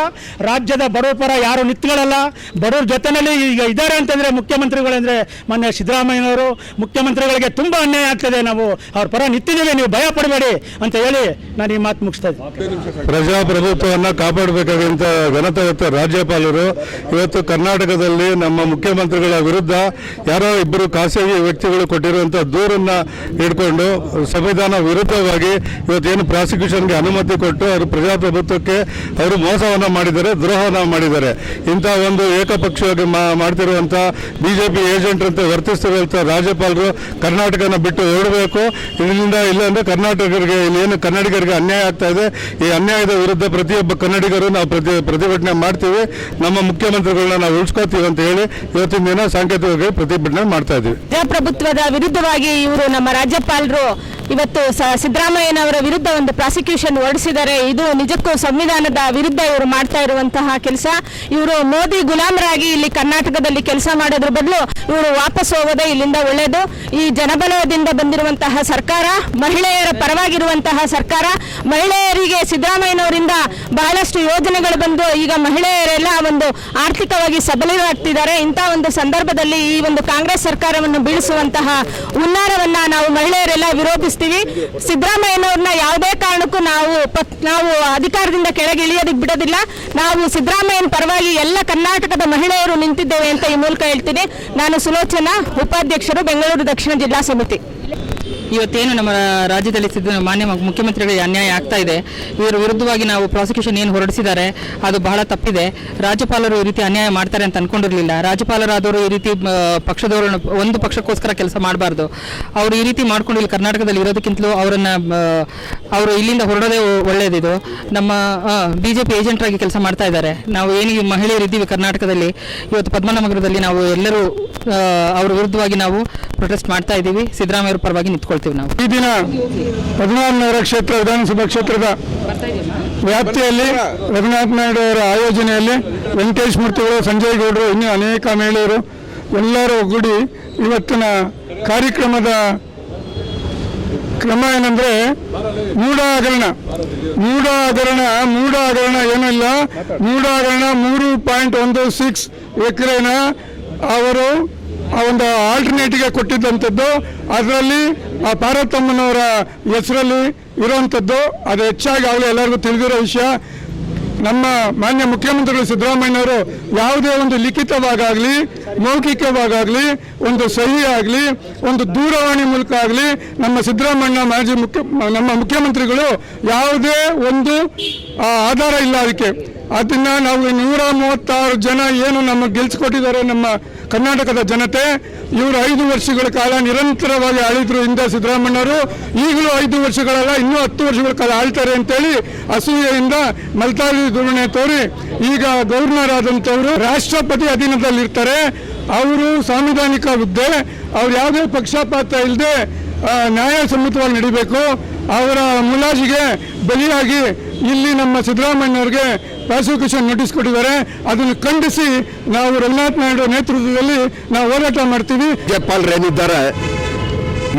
ರಾಜ್ಯದ ಬಡವರ ಪರ ಯಾರು ನಿಂತ್ಕೊಳ್ಳಲ್ಲ. ಬಡವ್ರ ಜೊತೆಯಲ್ಲಿ ಈಗ ಇದ್ದಾರೆ ಅಂತಂದರೆ ಮುಖ್ಯಮಂತ್ರಿಗಳಂದರೆ ಮೊನ್ನೆ ಸಿದ್ದರಾಮಯ್ಯನವರು. ಮುಖ್ಯಮಂತ್ರಿಗಳಿಗೆ ತುಂಬ ಅನ್ಯಾಯ ಆಗ್ತದೆ. ನಾವು ಅವ್ರ ಪರ ನಿಂತಿದ್ದೀವಿ ನೀವು ಭಯ ಪಡಬೇಡಿ ಅಂತ ಹೇಳಿ ನಾನು ಈ ಮಾತು ಮುಗಿಸ್ತಾ ಇದ್ದೀನಿ. ಪ್ರಜಾಪ್ರಭುತ್ವವನ್ನು ಕಾಪಾಡಬೇಕಾದಂಥ ಘನತಾಯುಕ್ತ ರಾಜ್ಯಪಾಲರು. ಇವತ್ತು ಕರ್ನಾಟಕದಲ್ಲಿ ನಮ್ಮ ಮುಖ್ಯಮಂತ್ರಿಗಳ ವಿರುದ್ಧ ಯಾರೋ ಇಬ್ಬರು ಖಾಸಗಿ ವ್ಯಕ್ತಿಗಳು ಕೊಟ್ಟಿರುವಂಥ ದೂರನ್ನ ಹಿಡ್ಕೊಂಡು ಸಂವಿಧಾನ ವಿರುದ್ಧವಾಗಿ ಇವತ್ತೇನು ಪ್ರಾಸಿಕ್ಯೂಷನ್ಗೆ ಅನುಮತಿ ಅನುಮತಿ ಕೊಟ್ಟು ಅವರು ಪ್ರಜಾಪ್ರಭುತ್ವಕ್ಕೆ ಅವರು ಮೋಸವನ್ನು ಮಾಡಿದ್ದಾರೆ, ದ್ರೋಹವನ್ನು ಮಾಡಿದ್ದಾರೆ. ಇಂಥ ಒಂದು ಏಕಪಕ್ಷವಾಗಿ ಮಾಡ್ತಿರುವಂಥ ಏಜೆಂಟ್ ಅಂತ ಏಜೆಂಟ್ರಂತೆ ವರ್ತಿಸ್ತಿರುವಂಥ ರಾಜ್ಯಪಾಲರು ಕರ್ನಾಟಕನ ಬಿಟ್ಟು ಹೊರಡಬೇಕು ಇದರಿಂದ ಇಲ್ಲಾಂದ್ರೆ ಕರ್ನಾಟಕರಿಗೆ ಏನು ಕನ್ನಡಿಗರಿಗೆ ಅನ್ಯಾಯ ಆಗ್ತಾ ಇದೆ. ಈ ಅನ್ಯಾಯದ ವಿರುದ್ಧ ಪ್ರತಿಯೊಬ್ಬ ಕನ್ನಡಿಗರು ನಾವು ಪ್ರತಿ ಪ್ರತಿಭಟನೆ ಮಾಡ್ತೀವಿ. ನಮ್ಮ ಮುಖ್ಯಮಂತ್ರಿಗಳನ್ನ ನಾವು ಉಳಿಸ್ಕೋತೀವಿ ಅಂತ ಹೇಳಿ ಇವತ್ತಿನ ದಿನ ಸಾಂಕೇತಿಕವಾಗಿ ಪ್ರತಿಭಟನೆ ಮಾಡ್ತಾ ಇದ್ದೀವಿ. ಪ್ರಜಾಪ್ರಭುತ್ವದ ವಿರುದ್ಧವಾಗಿ ಇವರು ನಮ್ಮ ರಾಜ್ಯಪಾಲರು, ಇವತ್ತು ಸಿದ್ದರಾಮಯ್ಯನವರ ವಿರುದ್ಧ ಒಂದು ಪ್ರಾಸಿಕ್ಯೂಷನ್ ಹೊರಡಿಸಿದ್ದಾರೆ ಇದು ನಿಜಕ್ಕೂ ಸಂವಿಧಾನದ ವಿರುದ್ಧ ಇವರು ಮಾಡ್ತಾ ಇರುವಂತಹ ಕೆಲಸ. ಇವರು ಮೋದಿ ಗುಲಾಮರಾಗಿ ಇಲ್ಲಿ ಕರ್ನಾಟಕದಲ್ಲಿ ಕೆಲಸ ಮಾಡೋದ್ರ ಬದಲು ಇವರು ವಾಪಸ್ ಹೋಗೋದೇ ಇಲ್ಲಿಂದ ಒಳ್ಳೆಯದು ಈ ಜನಬಲದಿಂದ ಬಂದಿರುವಂತಹ ಸರ್ಕಾರ, ಮಹಿಳೆಯರ ಪರವಾಗಿರುವಂತಹ ಸರ್ಕಾರ, ಮಹಿಳೆಯರಿಗೆ ಸಿದ್ದರಾಮಯ್ಯನವರಿಂದ ಬಹಳಷ್ಟು ಯೋಜನೆಗಳು ಬಂದು ಈಗ ಮಹಿಳೆಯರೆಲ್ಲ ಒಂದು ಆರ್ಥಿಕವಾಗಿ ಸಬಲರಾಗ್ತಿದ್ದಾರೆ. ಇಂಥ ಒಂದು ಸಂದರ್ಭದಲ್ಲಿ ಈ ಒಂದು ಕಾಂಗ್ರೆಸ್ ಸರ್ಕಾರವನ್ನು ಬೀಳಿಸುವಂತಹ ಹುನ್ನಾರವನ್ನ ನಾವು ಮಹಿಳೆಯರೆಲ್ಲ ವಿರೋಧಿಸ್ತೀವಿ. ಸಿದ್ದರಾಮಯ್ಯನವ್ರನ್ನ ಯಾವುದೇ ಕಾರಣಕ್ಕೂ ನಾವು ಪಕ್- ನಾವು ಅಧಿಕಾರದಿಂದ ಕೆಳಗೆ ಇಳಿಯೋದಕ್ಕೆ ಬಿಡೋದಿಲ್ಲ. ನಾವು ಸಿದ್ದರಾಮಯ್ಯನ ಪರವಾಗಿ ಎಲ್ಲ ಕರ್ನಾಟಕದ ಮಹಿಳೆಯರು ನಿಂತಿದ್ದೇವೆ ಅಂತ ಈ ಮೂಲಕ ಹೇಳ್ತೀನಿ. ನಾನು ಸುಲೋಚನಾ, ಉಪಾಧ್ಯಕ್ಷರು, ಬೆಂಗಳೂರು ದಕ್ಷಿಣ ಜಿಲ್ಲಾ ಸಮಿತಿ. ಇವತ್ತೇನು ನಮ್ಮ ರಾಜ್ಯದಲ್ಲಿ ಸಿದ್ದ, ಮಾನ್ಯ ಮುಖ್ಯಮಂತ್ರಿಗಳಿಗೆ ಅನ್ಯಾಯ ಆಗ್ತಾ ಇದೆ. ಇವರ ವಿರುದ್ಧವಾಗಿ ನಾವು ಪ್ರಾಸಿಕ್ಯೂಷನ್ ಏನು ಹೊರಡಿಸಿದ್ದಾರೆ, ಅದು ಬಹಳ ತಪ್ಪಿದೆ. ರಾಜ್ಯಪಾಲರು ಈ ರೀತಿ ಅನ್ಯಾಯ ಮಾಡ್ತಾರೆ ಅಂತ ಅನ್ಕೊಂಡಿರಲಿಲ್ಲ. ರಾಜ್ಯಪಾಲರಾದವರು ಈ ರೀತಿ ಪಕ್ಷದವರು ಒಂದು ಪಕ್ಷಕ್ಕೋಸ್ಕರ ಕೆಲಸ ಮಾಡಬಾರ್ದು. ಅವರು ಈ ರೀತಿ ಮಾಡ್ಕೊಂಡು ಇಲ್ಲಿ ಕರ್ನಾಟಕದಲ್ಲಿ ಇರೋದಕ್ಕಿಂತಲೂ ಅವರನ್ನ ಅವರು ಇಲ್ಲಿಂದ ಹೊರಡೋದೇ ಒಳ್ಳೆಯದಿದು ನಮ್ಮ ಬಿ ಜೆ ಪಿ ಕೆಲಸ ಮಾಡ್ತಾ ಇದ್ದಾರೆ. ನಾವು ಏನು ಮಹಿಳೆಯರು ಇದ್ದೀವಿ ಕರ್ನಾಟಕದಲ್ಲಿ, ಇವತ್ತು ಪದ್ಮನಾಮಗರದಲ್ಲಿ ನಾವು ಎಲ್ಲರೂ ಅವರ ವಿರುದ್ಧವಾಗಿ ನಾವು ಪ್ರೊಟೆಸ್ಟ್ ಮಾಡ್ತಾ ಇದ್ದೀವಿ. ಸಿದ್ದರಾಮಯ್ಯ ಪರವಾಗಿ ನಿಂತ್ಕೊಳ್ತೀವಿ ನಾವು. ಈ ದಿನ ಪದ್ಮನಾಭನಗರ ಕ್ಷೇತ್ರ, ವಿಧಾನಸಭಾ ಕ್ಷೇತ್ರದ ವ್ಯಾಪ್ತಿಯಲ್ಲಿ ರಘುನಾಥ್ ನಾಯ್ಡು ಅವರ ಆಯೋಜನೆಯಲ್ಲಿ ವೆಂಕಟೇಶ್ ಮೂರ್ತಿಗಳು, ಸಂಜಯ್ ಗೌಡರು, ಇನ್ನೂ ಅನೇಕ ಮಹಿಳೆಯರು ಎಲ್ಲರೂ ಒಗ್ಗೂಡಿ ಇವತ್ತಿನ ಕಾರ್ಯಕ್ರಮದ ಕ್ರಮ ಏನಂದ್ರೆ ಮೂಢ ಹಗರಣ ಮೂಢ ಏನಿಲ್ಲ ಮೂಢ ಮೂರು ಪಾಯಿಂಟ್ ಒಂದು ಸಿಕ್ಸ್ ಎಕರೆನ ಅವರು ಆ ಒಂದು ಆಲ್ಟರ್ನೇಟಿವ್ಗೆ ಕೊಟ್ಟಿದ್ದಂಥದ್ದು. ಅದರಲ್ಲಿ ಆ ಪಾರ್ವತಮ್ಮನವರ ಹೆಸರಲ್ಲಿ ಇರುವಂಥದ್ದು. ಅದು ಹೆಚ್ಚಾಗಿ ಆಗಲೇ ಎಲ್ಲರಿಗೂ ತಿಳಿದಿರೋ ವಿಷಯ. ನಮ್ಮ ಮಾನ್ಯ ಮುಖ್ಯಮಂತ್ರಿಗಳು ಸಿದ್ದರಾಮಯ್ಯನವರು ಯಾವುದೇ ಒಂದು ಲಿಖಿತವಾಗಲಿ ಮೌಖಿಕವಾಗಲಿ ಒಂದು ಸಹಿ ಆಗಲಿ ಒಂದು ದೂರವಾಣಿ ಮೂಲಕ ಆಗಲಿ ನಮ್ಮ ಸಿದ್ದರಾಮಯ್ಯ ಮಾಜಿ ಮುಖ್ಯ, ನಮ್ಮ ಮುಖ್ಯಮಂತ್ರಿಗಳು ಯಾವುದೇ ಒಂದು ಆಧಾರ ಇಲ್ಲ ಅದಕ್ಕೆ. ಅದನ್ನು ನಾವು ನೂರ ಮೂವತ್ತಾರು ಜನ ಏನು ನಮ್ಮ ಗೆಲ್ಸಿಕೊಟ್ಟಿದ್ದಾರೆ ನಮ್ಮ ಕರ್ನಾಟಕದ ಜನತೆ ಇವರು ಐದು ವರ್ಷಗಳ ಕಾಲ ನಿರಂತರವಾಗಿ ಆಳಿದ್ರು ಹಿಂದೆ ಸಿದ್ದರಾಮಣ್ಣವರು ಈಗಲೂ ಐದು ವರ್ಷಗಳಲ್ಲ, ಇನ್ನೂ ಹತ್ತು ವರ್ಷಗಳ ಕಾಲ ಆಳ್ತಾರೆ ಅಂತೇಳಿ ಅಸೂಯೆಯಿಂದ ಮಲ್ತಾಳಿ ಧೋರಣೆ ತೋರಿ ಈಗ ಗವರ್ನರ್ ಆದಂಥವರು ರಾಷ್ಟ್ರಪತಿ ಅಧೀನದಲ್ಲಿರ್ತಾರೆ. ಅವರು ಸಾಂವಿಧಾನಿಕ ಹುದ್ದೆ, ಅವ್ರು ಯಾವುದೇ ಪಕ್ಷಪಾತ ಇಲ್ಲದೆ ನ್ಯಾಯಸಮ್ಮತವಾಗಿ ನಡಿಬೇಕು. ಅವರ ಮುಲಾಜಿಗೆ ಬಲಿಯಾಗಿ ಇಲ್ಲಿ ನಮ್ಮ ಸಿದ್ದರಾಮಯ್ಯವ್ರಿಗೆ ಪ್ರಾಸಿಕ್ಯೂಷನ್ ನೋಟಿಸ್ ಕೊಟ್ಟಿದ್ದಾರೆ. ಅದನ್ನು ಖಂಡಿಸಿ ನಾವು ರಘುನಾಥ್ ನಾಯ್ಡು ನೇತೃತ್ವದಲ್ಲಿ ನಾವು ಹೋರಾಟ ಮಾಡ್ತೀವಿ. ಜಯಪಾಲ್ ರೇನಿದ್ದಾರೆ.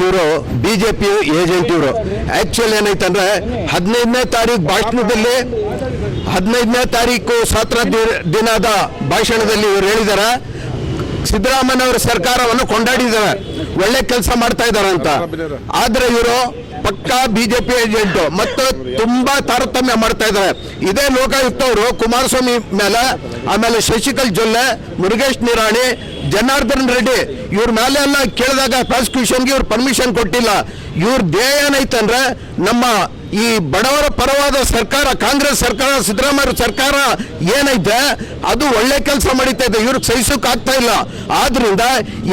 ಇವರು ಬಿಜೆಪಿ ಏಜೆಂಟ್ ಇವರು. ಆಕ್ಚುಲಿ ಏನೈತಂದ್ರೆ ಹದಿನೈದನೇ ತಾರೀಕು ಭಾಷಣದಲ್ಲಿ, ಹದಿನೈದನೇ ತಾರೀಕು ಸ್ವಾತಂತ್ರ್ಯ ದಿನದ ಭಾಷಣದಲ್ಲಿ ಇವರು ಹೇಳಿದ್ದಾರೆ ಸಿದ್ದರಾಮಯ್ಯನವರ ಸರ್ಕಾರವನ್ನು ಕೊಂಡಾಡಿದ್ದಾರೆ. ಒಳ್ಳೆ ಕೆಲಸ ಮಾಡ್ತಾ ಇದ್ದಾರೆ ಅಂತ. ಆದ್ರೆ ಇವರು ಪಕ್ಕಾ ಬಿಜೆಪಿ ಏಜೆಂಟ್ ಮತ್ತು ತುಂಬಾ ತಾರತಮ್ಯ ಮಾಡ್ತಾ ಇದ್ದಾರೆ ಇದೇ ಲೋಕಾಯುಕ್ತ ಅವರು ಕುಮಾರಸ್ವಾಮಿ ಮೇಲೆ, ಆಮೇಲೆ ಶಶಿಕಲ್ ಜೊಲ್ಲೆ, ಮುರುಗೇಶ್ ನಿರಾಣಿ, ಜನಾರ್ದನ್ ರೆಡ್ಡಿ, ಇವ್ರ ಮೇಲೆ ಎಲ್ಲ ಕೇಳಿದಾಗ ಪ್ರಾಸಿಕ್ಯೂಷನ್ಗೆ ಇವ್ರು ಪರ್ಮಿಷನ್ ಕೊಟ್ಟಿಲ್ಲ. ಇವ್ರ ಧ್ಯೇಯ ಏನೈತಂದ್ರೆ ನಮ್ಮ ಈ ಬಡವರ ಪರವಾದ ಸರ್ಕಾರ, ಕಾಂಗ್ರೆಸ್ ಸರ್ಕಾರ, ಸಿದ್ದರಾಮಯ್ಯ ಸರ್ಕಾರ ಏನೈತೆ? ಅದು ಒಳ್ಳೆ ಕೆಲಸ ಮಾಡಿತಾ ಇದೆ. ಇವ್ರಿಗೆ ಸಹಿಸೋಕೆ ಆಗ್ತಾ ಇಲ್ಲ. ಆದ್ರಿಂದ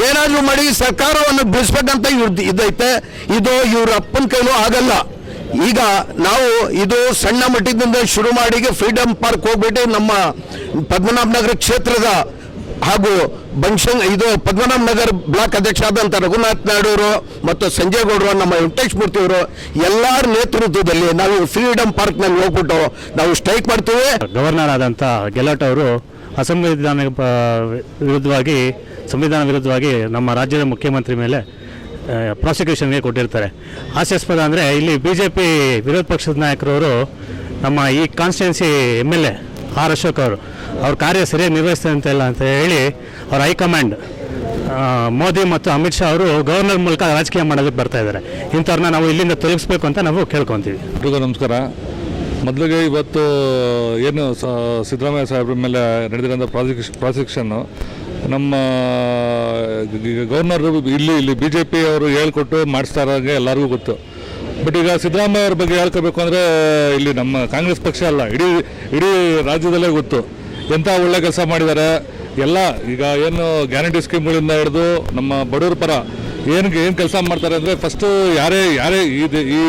ಏನಾದ್ರೂ ಮಾಡಿ ಸರ್ಕಾರವನ್ನು ಬಿಡಿಸ್ಬೇಕಂತ ಇವ್ರದ್ದು ಇದೈತೆ. ಇದು ಇವ್ರ ಅಪ್ಪನ ಕೈಲೂ ಆಗಲ್ಲ. ಈಗ ನಾವು ಇದು ಸಣ್ಣ ಮಟ್ಟದಿಂದ ಶುರು ಮಾಡಿ ಫ್ರೀಡಮ್ ಪಾರ್ಕ್ ಹೋಗ್ಬಿಟ್ಟು ನಮ್ಮ ಪದ್ಮನಾಭ ನಗರ ಕ್ಷೇತ್ರದ ಹಾಗೂ ಬಂಕ್ಷನ್ ಇದು ಪದ್ಮನಾಭ ನಗರ್ ಬ್ಲಾಕ್ ಅಧ್ಯಕ್ಷ ಆದಂಥ ರಘುನಾಥ್ ನಾಯ್ಡು ಅವರು ಮತ್ತು ಸಂಜಯ್ ಗೌಡರು ನಮ್ಮ ವೆಂಕಟೇಶ್ ಮೂರ್ತಿ ಅವರು ಎಲ್ಲರ ನೇತೃತ್ವದಲ್ಲಿ ನಾವು ಫ್ರೀಡಮ್ ಪಾರ್ಕ್ನಲ್ಲಿ ಹೋಗ್ಬಿಟ್ಟು ನಾವು ಸ್ಟ್ರೈಕ್ ಮಾಡ್ತೀವಿ. ಗವರ್ನರ್ ಆದಂಥ ಗೆಲಾಟ್ ಅವರು ಅಸಂವಿಧಾನ ವಿರುದ್ಧವಾಗಿ, ಸಂವಿಧಾನ ವಿರುದ್ಧವಾಗಿ ನಮ್ಮ ರಾಜ್ಯದ ಮುಖ್ಯಮಂತ್ರಿ ಮೇಲೆ ಪ್ರಾಸಿಕ್ಯೂಷನ್ಗೆ ಕೊಟ್ಟಿರ್ತಾರೆ. ಹಾಸ್ಯಾಸ್ಪದ ಅಂದರೆ ಇಲ್ಲಿ ಬಿ ಜೆ ಪಿ ವಿರೋಧ ಪಕ್ಷದ ನಾಯಕರವರು ನಮ್ಮ ಈ constituency M L A R Ashok ಅವರು. ಅವ್ರ ಕಾರ್ಯ ಸರಿಯಾಗಿ ನಿರ್ವಹಿಸ್ತಾರೆ ಅಂತ ಇಲ್ಲ ಅಂತ ಹೇಳಿ ಅವ್ರ ಹೈಕಮಾಂಡ್ ಮೋದಿ ಮತ್ತು ಅಮಿತ್ ಶಾ ಅವರು ಗವರ್ನರ್ ಮೂಲಕ ರಾಜಕೀಯ ಮಾಡೋದಕ್ಕೆ ಬರ್ತಾ ಇದ್ದಾರೆ. ಇಂಥವ್ರನ್ನ ನಾವು ಇಲ್ಲಿಂದ ತೊಲಗಿಸ್ಬೇಕು ಅಂತ ನಾವು ಕೇಳ್ಕೊತೀವಿ. ಎಲ್ರಿಗೂ ನಮಸ್ಕಾರ. ಮೊದಲಿಗೆ ಇವತ್ತು ಏನು ಸಿದ್ದರಾಮಯ್ಯ ಸಾಹೇಬ್ರ ಮೇಲೆ ನಡೆದಿರೋಂಥ ಪ್ರಾಸಿಕ್ಯೂಷನ್ ನಮ್ಮ ಗವರ್ನರ್ ಇಲ್ಲಿ ಇಲ್ಲಿ ಬಿ ಜೆ ಪಿ ಅವರು ಹೇಳ್ಕೊಟ್ಟು ಮಾಡಿಸ್ತಾ ಇರೋಂಗೆ ಎಲ್ಲರಿಗೂ ಗೊತ್ತು. ಬಟ್ ಈಗ ಸಿದ್ದರಾಮಯ್ಯ ಅವ್ರ ಬಗ್ಗೆ ಹೇಳ್ಕೋಬೇಕು ಅಂದರೆ ಇಲ್ಲಿ ನಮ್ಮ ಕಾಂಗ್ರೆಸ್ ಪಕ್ಷ ಅಲ್ಲ, ಇಡೀ ಇಡೀ ರಾಜ್ಯದಲ್ಲೇ ಗೊತ್ತು. ಎಂಥ ಒಳ್ಳೆ ಕೆಲಸ ಮಾಡಿದ್ದಾರೆ ಎಲ್ಲ ಈಗ ಏನು ಗ್ಯಾರಂಟಿ ಸ್ಕೀಮ್ಗಳಿಂದ ಹಿಡಿದು ನಮ್ಮ ಬಡವರ ಪರ ಏನು ಏನು ಕೆಲಸ ಮಾಡ್ತಾರೆ ಅಂದರೆ ಫಸ್ಟು ಯಾರೇ ಯಾರೇ ಇದು ಈ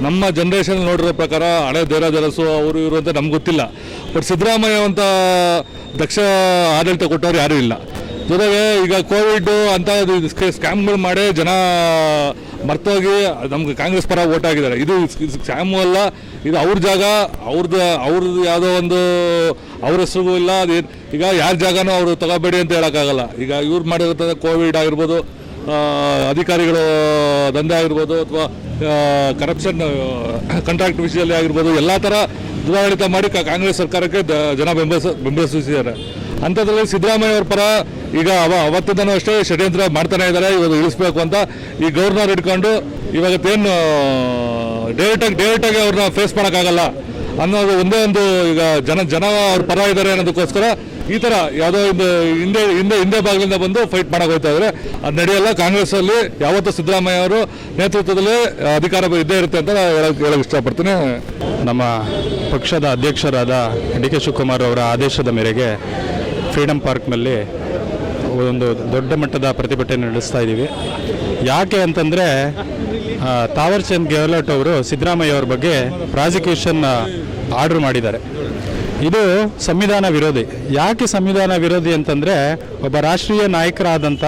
ನಮ್ಮ ಜನ್ರೇಷನ್ ನೋಡಿರೋ ಪ್ರಕಾರ ಹಳೆ ದೇರ ದೇರಸು ಅವರು ಇವರು ಅಂತ ನಮ್ಗೆ ಗೊತ್ತಿಲ್ಲ. ಬಟ್ ಸಿದ್ದರಾಮಯ್ಯ ಅಂತ ದಕ್ಷ ಆಡಳಿತ ಕೊಟ್ಟವ್ರು ಯಾರೂ ಇಲ್ಲ. ಜೊತೆಗೆ ಈಗ ಕೋವಿಡ್ ಅಂತ ಸ್ಕ್ಯಾಮ್ಗಳು ಮಾಡಿ ಜನ ಮರ್ತೋಗಿ ನಮ್ಗೆ ಕಾಂಗ್ರೆಸ್ ಪರ ಓಟ್ ಆಗಿದ್ದಾರೆ. ಇದು ಸ್ಕ್ಯಾಮು ಅಲ್ಲ, ಇದು ಅವ್ರ ಜಾಗ ಅವ್ರದ್ದು ಅವ್ರದ್ದು ಯಾವುದೋ ಒಂದು ಅವ್ರ ಹೆಸರಿಗೂ ಇಲ್ಲ ಅದೇನು ಈಗ ಯಾರ ಜಾಗನೂ ಅವರು ತಗೋಬೇಡಿ ಅಂತ ಹೇಳೋಕ್ಕಾಗಲ್ಲ. ಈಗ ಇವ್ರು ಮಾಡಿರೋ ಕೋವಿಡ್ ಆಗಿರ್ಬೋದು ಅಧಿಕಾರಿಗಳು ದಂಧೆ ಆಗಿರ್ಬೋದು ಅಥವಾ ಕರಪ್ಷನ್ ಕಾಂಟ್ರಾಕ್ಟ್ ವಿಷಯದಲ್ಲಿ ಆಗಿರ್ಬೋದು, ಎಲ್ಲ ಥರ ದುರಾಡಳಿತ ಮಾಡಿ ಕಾಂಗ್ರೆಸ್ ಸರ್ಕಾರಕ್ಕೆ ಜನ ಬೆಂಬಲಿಸ ಬೆಂಬಲಿಸಿದ್ದಾರೆ. ಅಂಥದ್ರಲ್ಲಿ ಸಿದ್ದರಾಮಯ್ಯ ಅವ್ರ ಪರ ಈಗ ಅವ ಅವತ್ತಿಂದನೂ ಅಷ್ಟೇ ಷಡ್ಯಂತ್ರ ಮಾಡ್ತಾನೆ ಇದ್ದಾರೆ, ಇವಾಗ ಇಳಿಸ್ಬೇಕು ಅಂತ ಈ ಗವರ್ನರ್ ಇವಾಗ ಇವಾಗತ್ತೇನು ಡೈರೆಕ್ಟಾಗಿ ಡೈರೆಕ್ಟಾಗಿ ಅವ್ರನ್ನ ಫೇಸ್ ಮಾಡೋಕ್ಕಾಗಲ್ಲ ಅನ್ನೋದು ಒಂದೇ ಒಂದು ಈಗ ಜನ ಜನ ಅವ್ರ ಪರ ಇದ್ದಾರೆ ಅನ್ನೋದಕ್ಕೋಸ್ಕರ ಈ ಥರ ಯಾವುದೋ ಒಂದು ಹಿಂದೆ ಹಿಂದೆ ಹಿಂದೆ ಭಾಗದಿಂದ ಬಂದು ಫೈಟ್ ಮಾಡಕ್ಕೆ ಹೋಗ್ತಾ ಇದ್ದಾರೆ ಅದು ನಡೆಯಲ್ಲ, ಕಾಂಗ್ರೆಸ್ಸಲ್ಲಿ ಯಾವತ್ತೂ ಸಿದ್ದರಾಮಯ್ಯ ಅವರು ನೇತೃತ್ವದಲ್ಲಿ ಅಧಿಕಾರ ಇದ್ದೇ ಇರುತ್ತೆ ಅಂತ ಹೇಳಕ್ಕೆ ಇಷ್ಟಪಡ್ತೀನಿ. ನಮ್ಮ ಪಕ್ಷದ ಅಧ್ಯಕ್ಷರಾದ ಡಿ ಕೆ ಶಿವಕುಮಾರ್ ಅವರ ಆದೇಶದ ಮೇರೆಗೆ ಫ್ರೀಡಮ್ ಪಾರ್ಕ್ನಲ್ಲಿ ಒಂದು ದೊಡ್ಡ ಮಟ್ಟದ ಪ್ರತಿಭಟನೆ ನಡೆಸ್ತಾ ಇದ್ದೀವಿ. ಯಾಕೆ ಅಂತಂದರೆ ತಾವರ್ ಚಂದ್ ಗೆಹ್ಲೋಟ್ ಅವರು ಸಿದ್ದರಾಮಯ್ಯ ಅವ್ರ ಬಗ್ಗೆ ಪ್ರಾಸಿಕ್ಯೂಷನ್ ಆರ್ಡರ್ ಮಾಡಿದ್ದಾರೆ. ಇದು ಸಂವಿಧಾನ ವಿರೋಧಿ. ಯಾಕೆ ಸಂವಿಧಾನ ವಿರೋಧಿ ಅಂತಂದರೆ, ಒಬ್ಬ ರಾಷ್ಟ್ರೀಯ ನಾಯಕರಾದಂಥ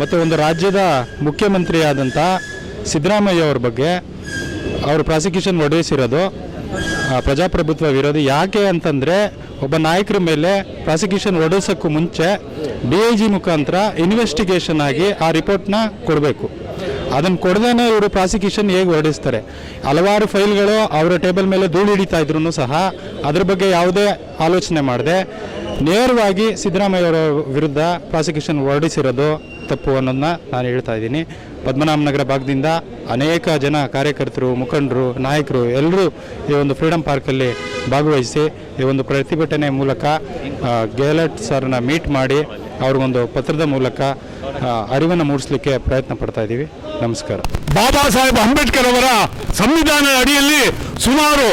ಮತ್ತು ಒಂದು ರಾಜ್ಯದ ಮುಖ್ಯಮಂತ್ರಿಯಾದಂಥ ಸಿದ್ದರಾಮಯ್ಯ ಅವ್ರ ಬಗ್ಗೆ ಅವರು ಪ್ರಾಸಿಕ್ಯೂಷನ್ ಒಡೆಯಿಸಿರೋದು ಪ್ರಜಾಪ್ರಭುತ್ವ ವಿರೋಧಿ ಯಾಕೆ ಅಂತಂದರೆ ಒಬ್ಬ ನಾಯಕರ ಮೇಲೆ ಪ್ರಾಸಿಕ್ಯೂಷನ್ ಹೊರಡಿಸೋಕ್ಕೂ ಮುಂಚೆ ಡಿ ಐ ಜಿ ಮುಖಾಂತರ ಇನ್ವೆಸ್ಟಿಗೇಷನ್ ಆಗಿ ಆ ರಿಪೋರ್ಟ್ನ ಕೊಡಬೇಕು. ಅದನ್ನು ಕೊಡದೇನೆ ಇವರು ಪ್ರಾಸಿಕ್ಯೂಷನ್ ಹೇಗೆ ಹೊರಡಿಸ್ತಾರೆ. ಹಲವಾರು ಫೈಲ್ಗಳು ಅವರ ಟೇಬಲ್ ಮೇಲೆ ಧೂಳು ಹಿಡಿತಾ ಇದ್ರು ಸಹ ಅದ್ರ ಬಗ್ಗೆ ಯಾವುದೇ ಆಲೋಚನೆ ಮಾಡದೆ ನೇರವಾಗಿ ಸಿದ್ದರಾಮಯ್ಯ ಅವರ ವಿರುದ್ಧ ಪ್ರಾಸಿಕ್ಯೂಷನ್ ಹೊರಡಿಸಿರೋದು ತಪ್ಪು ಅನ್ನೋದನ್ನ ನಾನು ಹೇಳ್ತಾ ಇದ್ದೀನಿ. ಪದ್ಮನಾಭನಗರ ಭಾಗದಿಂದ ಅನೇಕ ಜನ ಕಾರ್ಯಕರ್ತರು, ಮುಖಂಡರು, ನಾಯಕರು ಎಲ್ಲರೂ ಈ ಒಂದು ಫ್ರೀಡಮ್ ಪಾರ್ಕಲ್ಲಿ ಭಾಗವಹಿಸಿ ಈ ಒಂದು ಪ್ರತಿಭಟನೆ ಮೂಲಕ ಗೆಹ್ಲಟ್ ಸರ್ನ ಮೀಟ್ ಮಾಡಿ ಅವ್ರಿಗೊಂದು ಪತ್ರದ ಮೂಲಕ ಅರಿವನ್ನು ಮೂಡಿಸಲಿಕ್ಕೆ ಪ್ರಯತ್ನ ಪಡ್ತಾ ಇದ್ದೀವಿ. ನಮಸ್ಕಾರ. ಬಾಬಾ ಸಾಹೇಬ್ ಅಂಬೇಡ್ಕರ್ ಅವರ ಸಂವಿಧಾನದ ಅಡಿಯಲ್ಲಿ ಸುಮಾರು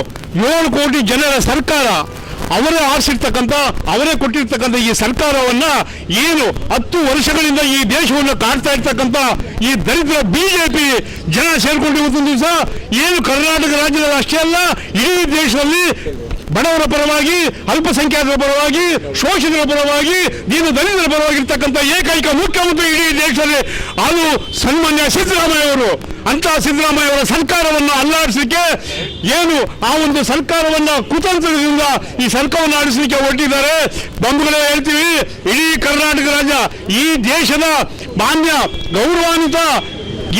ಏಳು ಕೋಟಿ ಜನರ ಸರ್ಕಾರ ಅವರೇ ಆರಿಸಿರ್ತಕ್ಕಂಥ, ಅವರೇ ಕೊಟ್ಟಿರ್ತಕ್ಕಂಥ ಈ ಸರ್ಕಾರವನ್ನ ಏನು ಹತ್ತು ವರ್ಷಗಳಿಂದ ಈ ದೇಶವನ್ನು ಕಾಡ್ತಾ ಇರ್ತಕ್ಕಂಥ ಈ ದರಿದ್ರ ಬಿಜೆಪಿ ಜನ ಸೇರ್ಕೊಂಡು ಇವತ್ತೊಂದು ದಿವಸ ಏನು ಕರ್ನಾಟಕ ರಾಜ್ಯದಲ್ಲಿ ಅಷ್ಟೇ ಅಲ್ಲ, ಇಡೀ ದೇಶದಲ್ಲಿ ಬಡವರ ಪರವಾಗಿ, ಅಲ್ಪಸಂಖ್ಯಾತರ ಪರವಾಗಿ, ಶೋಷಿತರ ಪರವಾಗಿ, ದೀನ ದಲಿತರ ಪರವಾಗಿರ್ತಕ್ಕಂಥ ಏಕೈಕ ಮುಖ್ಯಮಂತ್ರಿ ಇಡೀ ದೇಶದಲ್ಲಿ ಅದು ಸನ್ಮಾನ್ಯ ಸಿದ್ದರಾಮಯ್ಯ ಅವರು. ಅಂತಹ ಸಿದ್ದರಾಮಯ್ಯ ಅವರ ಸರ್ಕಾರವನ್ನು ಅಲ್ಲಾಡಿಸಲಿಕ್ಕೆ ಏನು ಆ ಒಂದು ಸರ್ಕಾರವನ್ನ ಕುತಂತ್ರದಿಂದ ಈ ಸರ್ಕಾರವನ್ನು ಆಡಿಸಲಿಕ್ಕೆ ಹೊರಟಿದ್ದಾರೆ ಬಂಧುಗಳೇ ಹೇಳ್ತೀವಿ ಇಡೀ ಕರ್ನಾಟಕ ರಾಜ್ಯ ಈ ದೇಶದ ಮಾನ್ಯ ಗೌರವಾನ್ವಿತ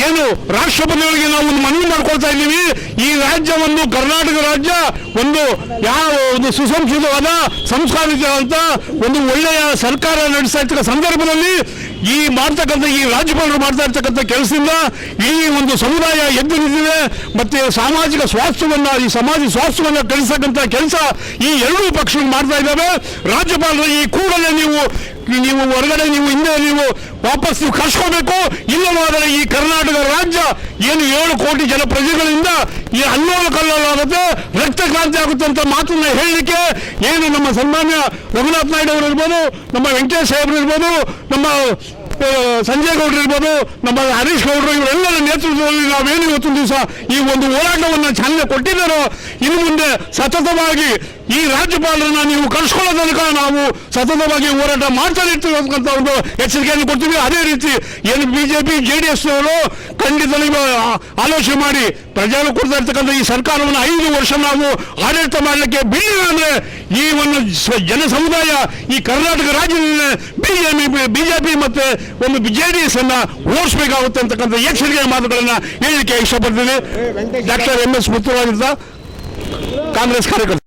ಏನು ರಾಷ್ಟ್ರಪತಿಗಳಿಗೆ ನಾವು ಒಂದು ಮನವಿ ಮಾಡ್ಕೊಳ್ತಾ ಇದ್ದೀವಿ? ಈ ರಾಜ್ಯವನ್ನು ಕರ್ನಾಟಕ ರಾಜ್ಯ ಒಂದು ಯಾವ ಒಂದು ಸುಸಂಸ್ಕೃತವಾದ ಸಂಸ್ಕಾರಿತವಾದಂಥ ಒಂದು ಒಳ್ಳೆಯ ಸರ್ಕಾರ ನಡೆಸ್ತಾ ಇರ್ತಕ್ಕ ಸಂದರ್ಭದಲ್ಲಿ ಈ ಮಾಡ್ತಕ್ಕಂಥ, ಈ ರಾಜ್ಯಪಾಲರು ಮಾಡ್ತಾ ಇರ್ತಕ್ಕಂಥ ಕೆಲಸದಿಂದ ಈ ಒಂದು ಸಮುದಾಯ ಎದ್ದು ನಿಂತಿದೆ. ಮತ್ತೆ ಸಾಮಾಜಿಕ ಸ್ವಾಸ್ಥ್ಯವನ್ನ, ಈ ಸಮಾಜ ಸ್ವಾಸ್ಥ್ಯವನ್ನ ಕಳಿಸ್ತಕ್ಕಂಥ ಕೆಲಸ ಈ ಎರಡೂ ಪಕ್ಷಗಳು ಮಾಡ್ತಾ ಇದ್ದಾವೆ. ರಾಜ್ಯಪಾಲರು ಈ ಕೂಡಲೇ ನೀವು ನೀವು ಹೊರಗಡೆ ನೀವು ಹಿಂದೆ ನೀವು ವಾಪಸ್ ನೀವು ಕರ್ಸ್ಕೋಬೇಕು ಇಲ್ಲವಾದರೆ ಈ ಕರ್ನಾಟಕ ರಾಜ್ಯ ಏನು ಏಳು ಕೋಟಿ ಜನ ಪ್ರಜೆಗಳಿಂದ ಈ ಅಲ್ಲೋಲ ಕಲ್ಲೋಲಾಗುತ್ತೆ ರಕ್ತ ಕ್ರಾಂತಿ ಆಗುತ್ತೆ ಅಂತ ಮಾತನ್ನ ಹೇಳಲಿಕ್ಕೆ ಏನು ನಮ್ಮ ಸನ್ಮಾನ್ಯ ರಘುನಾಥ್ ನಾಯ್ಡು ಅವರು ಇರ್ಬೋದು ನಮ್ಮ ವೆಂಕಟೇಶ್ ಸಾಹೇಬ್ರು ಇರ್ಬೋದು, ನಮ್ಮ ಸಂಜಯ್ ಗೌಡ್ರು ಇರ್ಬೋದು, ನಮ್ಮ ಹರೀಶ್ ಗೌಡ್ರು ಇವರೆಲ್ಲರ ನೇತೃತ್ವದಲ್ಲಿ ನಾವೇನು ಇವತ್ತೊಂದು ದಿವಸ ಈ ಒಂದು ಹೋರಾಟವನ್ನು ಚಾಲನೆ ಕೊಟ್ಟಿದ್ದಾರೋ, ಇನ್ನು ಮುಂದೆ ಸತತವಾಗಿ ಈ ರಾಜ್ಯಪಾಲರನ್ನ ನೀವು ಕಳಿಸ್ಕೊಳ್ಳೋ ತನಕ ನಾವು ಸತತವಾಗಿ ಹೋರಾಟ ಮಾಡ್ತಾ ಇರ್ತೀವಿ ಅಂತ ಒಂದು ಎಚ್ಚರಿಕೆಯನ್ನು ಕೊಡ್ತೀವಿ. ಅದೇ ರೀತಿ ಏನು ಬಿಜೆಪಿ, ಜೆ ಡಿ ಎಸ್ನವರು ಖಂಡಿತ ಆಲೋಚನೆ ಮಾಡಿ ಪ್ರಜೆಗಳು ಕೊಡ್ತಾ ಇರ್ತಕ್ಕಂಥ ಈ ಸರ್ಕಾರವನ್ನು ಐದು ವರ್ಷ ನಾವು ಆಡಳಿತ ಮಾಡಲಿಕ್ಕೆ ಬಿಡಲಿಲ್ಲ ಅಂದ್ರೆ ಈ ಒಂದು ಜನ ಸಮುದಾಯ ಈ ಕರ್ನಾಟಕ ರಾಜ್ಯದಲ್ಲಿ ಬಿಜೆಪಿ ಬಿಜೆಪಿ ಮತ್ತೆ ಒಂದು ಜೆ ಡಿ ಎಸ್ ಅನ್ನ ಓಡಿಸಬೇಕಾಗುತ್ತೆ ಅಂತಕ್ಕಂಥ ಎಚ್ಚರಿಕೆಯ ಮಾತುಗಳನ್ನ ಹೇಳಲಿಕ್ಕೆ ಇಷ್ಟಪಡ್ತೀನಿ. ಡಾಕ್ಟರ್ ಎಂ ಎಸ್ ಮುತ್ತುರಾಗಿದ್ದ ಕಾಂಗ್ರೆಸ್ ಕಾರ್ಯಕರ್ತ.